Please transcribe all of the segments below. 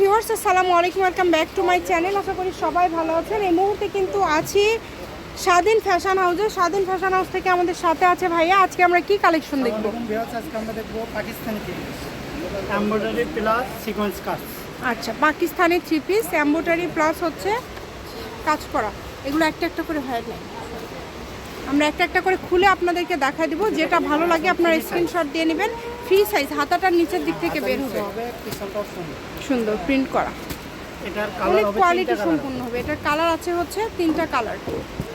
Viewers আসসালামু আলাইকুম welcome back to my channel আশা করি সবাই ভালো আছেন। এই মুহূর্তে কিন্তু আছি স্বাধীন ফ্যাশন হাউসে স্বাধীন ফ্যাশন হাউস থেকে আমাদের সাথে আছে ভাইয়া। আজকে আমরা কি কালেকশন দেখব? আজকে আমরা দেখব পাকিস্তানি এমব্রয়ডারি প্লাস সিকোয়েন্স কাজ আচ্ছা Pakistani three piece embroidery plus হচ্ছে কাজ করা। এগুলো একটা একটা করে হয় না আমরা একটা একটা করে খুলে আপনাদেরকে দেখাই দিব। যেটা ভালো লাগে আপনারা স্ক্রিনশট দিয়ে নেবেন। ফ্রি সাইজ হাতাটার নিচের দিক থেকে বের হবে। সুন্দর প্রিন্ট করা। অনেক কোয়ালিটি সম্পূর্ণ হবে। এটার কালার আছে হচ্ছে তিনটা কালার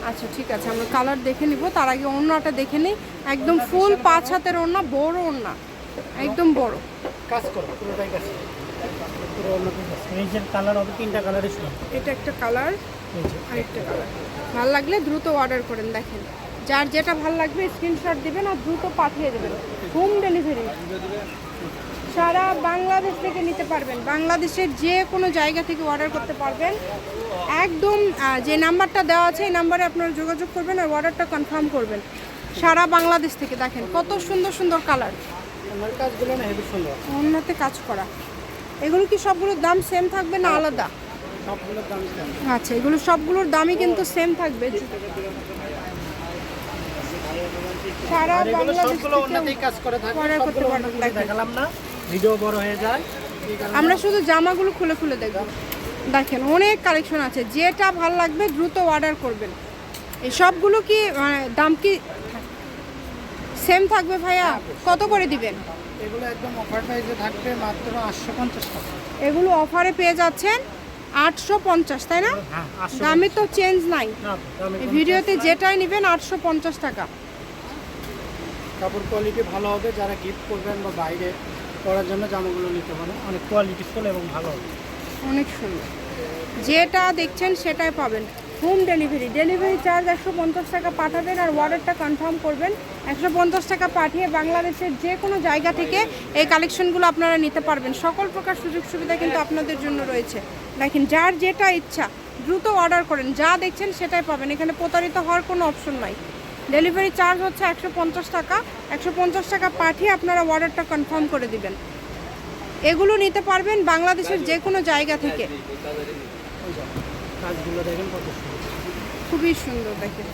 আচ্ছা ঠিক আছে আমরা কালার দেখে নিব। তার আগে অন্যটা দেখে নিই। একদম ফুল পাঁচ হাতের ওড়না বড় ওড়না। একদম বড়। কাজ করো পুরোটাই কাজ কালার হবে তিনটা কালারই এটা একটা কালার আরেকটা কালার ভালো লাগলে দ্রুত অর্ডার করেন দেখেন। যার যেটা ভালো লাগবে স্ক্রিনশট দিবেন আর দ্রুত পাঠিয়ে দেবেন। হোম ডেলিভারি সারা বাংলাদেশ থেকে নিতে পারবেন। বাংলাদেশের যে কোনো জায়গা থেকে অর্ডার করতে পারবেন। একদম যে নাম্বারটা দেওয়া আছে এই নাম্বারে আপনারা যোগাযোগ করবেন আর অর্ডারটা কনফার্ম করবেন। সারা বাংলাদেশ থেকে দেখেন কত সুন্দর সুন্দর কালার অন্যতে কাজ করা। এগুলো কি সবগুলোর দাম সেম থাকবে না আলাদা? আচ্ছা এগুলো সবগুলোর দামই কিন্তু সেম থাকবে সারা আর এগুলো বাংলাদেশ সবগুলো থেকে অন্যতেই কাজ করে থাকে order করতে সবগুলো পারবেন, অন্য দেখেন। দেখালাম না ভিডিও বড় হয়ে যায়। আমরা শুধু জামাগুলো খুলে খুলে দেখব। দেখেন অনেক কালেকশন আছে যেটা ভালো লাগবে দ্রুত অর্ডার করবেন। এই সবগুলো কি মানে, দাম কি সেম থাকবে ভাইয়া? কত করে দিবেন? এগুলো একদম অফার প্রাইসে থাকবে মাত্র টাকা। এগুলো অফারে পেয়ে যাচ্ছেন আটশো পঞ্চাশ তাই না? হ্যাঁ দামে তো চেঞ্জ নাই। ভিডিওতে যেটাই নেবেন আটশো পঞ্চাশ টাকা। কাপড় কোয়ালিটি ভালো হবে, যারা গিফট করবেন বা বাইরে পরার জন্য জামাগুলো নিতে পারেন, অনেক কোয়ালিটিফুল এবং ভালো হবে। অনেক সুন্দর। যেটা দেখছেন সেটাই পাবেন। হোম ডেলিভারি ডেলিভারি চার্জ একশো পঞ্চাশ টাকা পাঠাবেন আর অর্ডারটা কনফার্ম করবেন। একশো পঞ্চাশ টাকা পাঠিয়ে বাংলাদেশের যে কোনো জায়গা থেকে এই কালেকশনগুলো আপনারা নিতে পারবেন। সকল প্রকার সুযোগ সুবিধা কিন্তু আপনাদের জন্য রয়েছে। দেখেন, যার যেটা ইচ্ছা দ্রুত অর্ডার করেন। যা দেখছেন সেটাই পাবেন। এখানে প্রতারিত হওয়ার কোনো অপশন নাই। ডেলিভারি চার্জ হচ্ছে একশো পঞ্চাশ টাকা। একশো পঞ্চাশ টাকা পাঠিয়ে আপনারা অর্ডারটা কনফার্ম করে দিবেন। এগুলো নিতে পারবেন বাংলাদেশের যে কোনো জায়গা থেকে। খুবই সুন্দর দেখেন।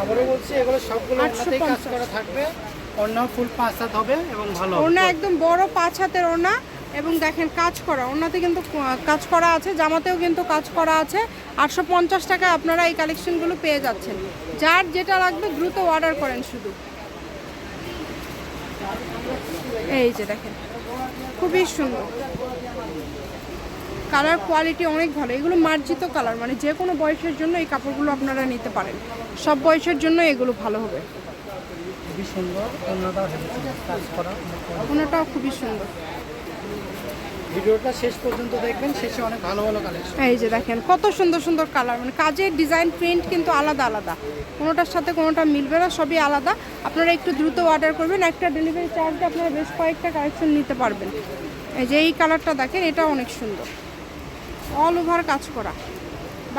আবারও বলছি এগুলো সবগুলো আটশো কাজ করা থাকবে। অন্য ফুল পাঁচ হাত হবে এবং ভালো হবে। ওড়না একদম বড় পাঁচ হাতের ওড়না। এবং দেখেন কাজ করা ওনাতে কিন্তু কাজ করা আছে জামাতেও কিন্তু কাজ করা আছে। আটশো পঞ্চাশ টাকায় আপনারা এই কালেকশনগুলো পেয়ে যাচ্ছেন। যার যেটা লাগবে দ্রুত অর্ডার করেন শুধু। এই যে দেখেন খুবই সুন্দর। কালার কোয়ালিটি অনেক ভালো। এগুলো মার্জিত কালার মানে যে কোনো বয়সের জন্য এই কাপড়গুলো আপনারা নিতে পারেন। সব বয়সের জন্য এগুলো ভালো হবে। খুবই সুন্দর। ওনাটাও খুবই সুন্দর। ভিডিওটা শেষ পর্যন্ত দেখবেন শেষে অনেক ভালো ভালো কালেকশন এই যে দেখেন কত সুন্দর সুন্দর কালার মানে কাজের ডিজাইন প্রিন্ট কিন্তু আলাদা আলাদা। কোনোটার সাথে কোনোটা মিলবে না সবই আলাদা। আপনারা একটু দ্রুত অর্ডার করবেন একটা ডেলিভারি চার্জে আপনারা বেশ কয়েকটা কালেকশন নিতে পারবেন। এই যে এই কালারটা দেখেন এটা অনেক সুন্দর। অল ওভার কাজ করা।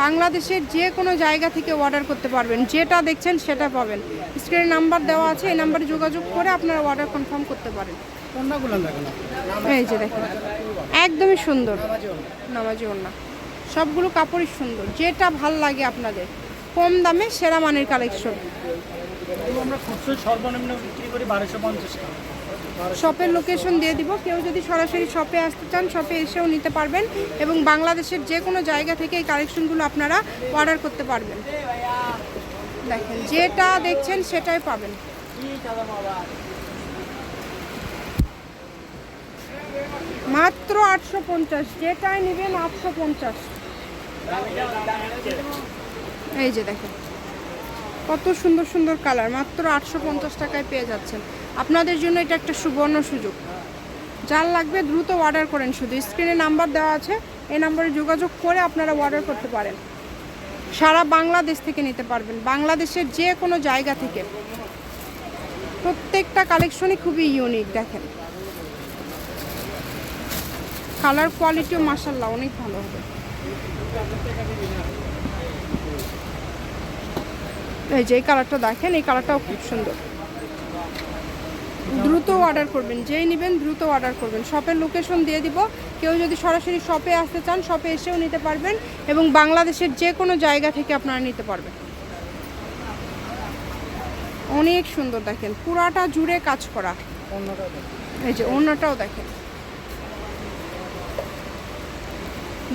বাংলাদেশের যে কোনো জায়গা থেকে অর্ডার করতে পারবেন। যেটা দেখছেন সেটা পাবেন। স্ক্রিনে নাম্বার দেওয়া আছে এই নাম্বারে যোগাযোগ করে আপনারা অর্ডার কনফার্ম করতে পারেন। এই যে দেখেন। একদমই সুন্দর। নামাজি। ওড়না। সবগুলো কাপড়ই সুন্দর। যেটা ভালো লাগে আপনাদের। কম দামে সেরা মানের কালেকশন শপের লোকেশন দিয়ে দিব। কেউ যদি সরাসরি শপে আসতে চান শপে এসেও নিতে পারবেন এবং বাংলাদেশের যে কোনো জায়গা থেকে এই কালেকশনগুলো আপনারা অর্ডার করতে পারবেন। দেখেন যেটা দেখছেন সেটাই পাবেন। মাত্র আটশো পঞ্চাশ, যেটাই নেবেন আটশো পঞ্চাশ। এই যে দেখেন, কত সুন্দর সুন্দর কালার, মাত্র আটশো পঞ্চাশ টাকায় পেয়ে যাচ্ছেন। আপনাদের জন্য এটা একটা সুবর্ণ সুযোগ। যার লাগবে দ্রুত অর্ডার করেন শুধু। স্ক্রিনে নাম্বার দেওয়া আছে, এই নাম্বারে যোগাযোগ করে আপনারা অর্ডার করতে পারেন। সারা বাংলাদেশ থেকে নিতে পারবেন। বাংলাদেশের যে কোনো জায়গা থেকে। প্রত্যেকটা কালেকশনই খুবই ইউনিক দেখেন। কালার কোয়ালিটিও মাসাল্লাহ অনেক ভালো হবে। এই যে এই কালারটা দেখেন, এই কালারটাও খুব সুন্দর। দ্রুত অর্ডার করবেন, যেই নেবেন দ্রুত অর্ডার করবেন। শপের লোকেশন দিয়ে দিব। কেউ যদি সরাসরি শপে আসতে চান শপে এসেও নিতে পারবেন এবং বাংলাদেশের যে কোনো জায়গা থেকে আপনারা নিতে পারবেন। অনেক সুন্দর দেখেন, পুরাটা জুড়ে কাজ করা। এই যে অন্যটাও দেখেন।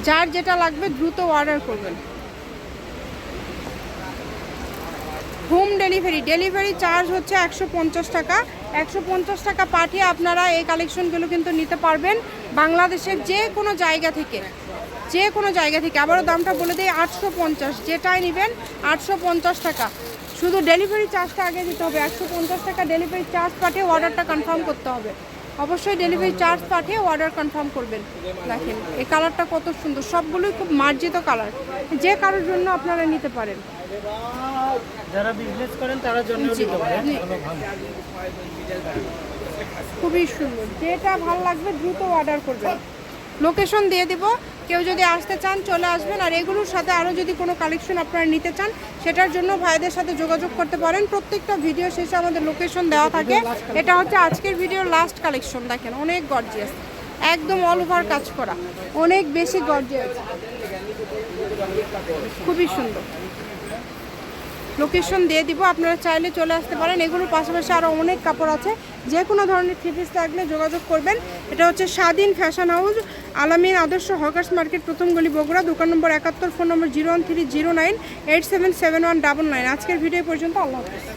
যার যেটা লাগবে দ্রুত অর্ডার করবেন। হোম ডেলিভারি ডেলিভারি চার্জ হচ্ছে একশো পঞ্চাশ টাকা। একশো পঞ্চাশ টাকা পাঠিয়ে আপনারা এই কালেকশনগুলো কিন্তু নিতে পারবেন বাংলাদেশের যে কোনো জায়গা থেকে। যে কোনো জায়গা থেকে। আবারও দামটা বলে দিই, আটশো পঞ্চাশ। যেটাই নেবেন, আটশো পঞ্চাশ টাকা। শুধু ডেলিভারি চার্জটা আগে দিতে হবে। একশো পঞ্চাশ টাকা ডেলিভারি চার্জ পাঠিয়ে অর্ডারটা কনফার্ম করতে হবে। অবশ্যই ডেলিভারি চার্জ পাঠিয়ে অর্ডার কনফার্ম করবেন। দেখেন এই কালারটা কত সুন্দর। সবগুলোই খুব মার্জিত কালার যে কারোর জন্য আপনারা নিতে পারেন। যারা বিজনেস করেন তার জন্য খুবই সুন্দর। যেটা ভালো লাগবে দ্রুত অর্ডার করবেন। লোকেশন দিয়ে দিব। কেউ যদি আসতে চান চলে আসবেন। আর এগুলোর সাথে আরও যদি কোনো কালেকশন আপনারা নিতে চান সেটার জন্য ভাইদের সাথে যোগাযোগ করতে পারেন। প্রত্যেকটা ভিডিও শেষে আমাদের লোকেশন দেওয়া থাকে। এটা হচ্ছে আজকের ভিডিওর লাস্ট কালেকশন দেখেন অনেক গর্জিয়াস একদম অল ওভার কাজ করা। অনেক বেশি গর্জিয়াস খুবই সুন্দর। লোকেশন দিয়ে দিব। আপনারা চাইলে চলে আসতে পারেন। এগুলোর পাশাপাশি আরও অনেক কাপড় আছে। যে কোনো ধরনের থ্রি পিস যোগাযোগ করবেন। এটা হচ্ছে স্বাধীন ফ্যাশন হাউস আলামিন আদর্শ হকার্স মার্কেট, প্রথম গলি বগুড়া, দোকান নম্বর একাত্তর, phone number zero one three zero nine eight seven seven one double nine আজকের ভিডিও পর্যন্ত। আল্লাহ হাফিজ।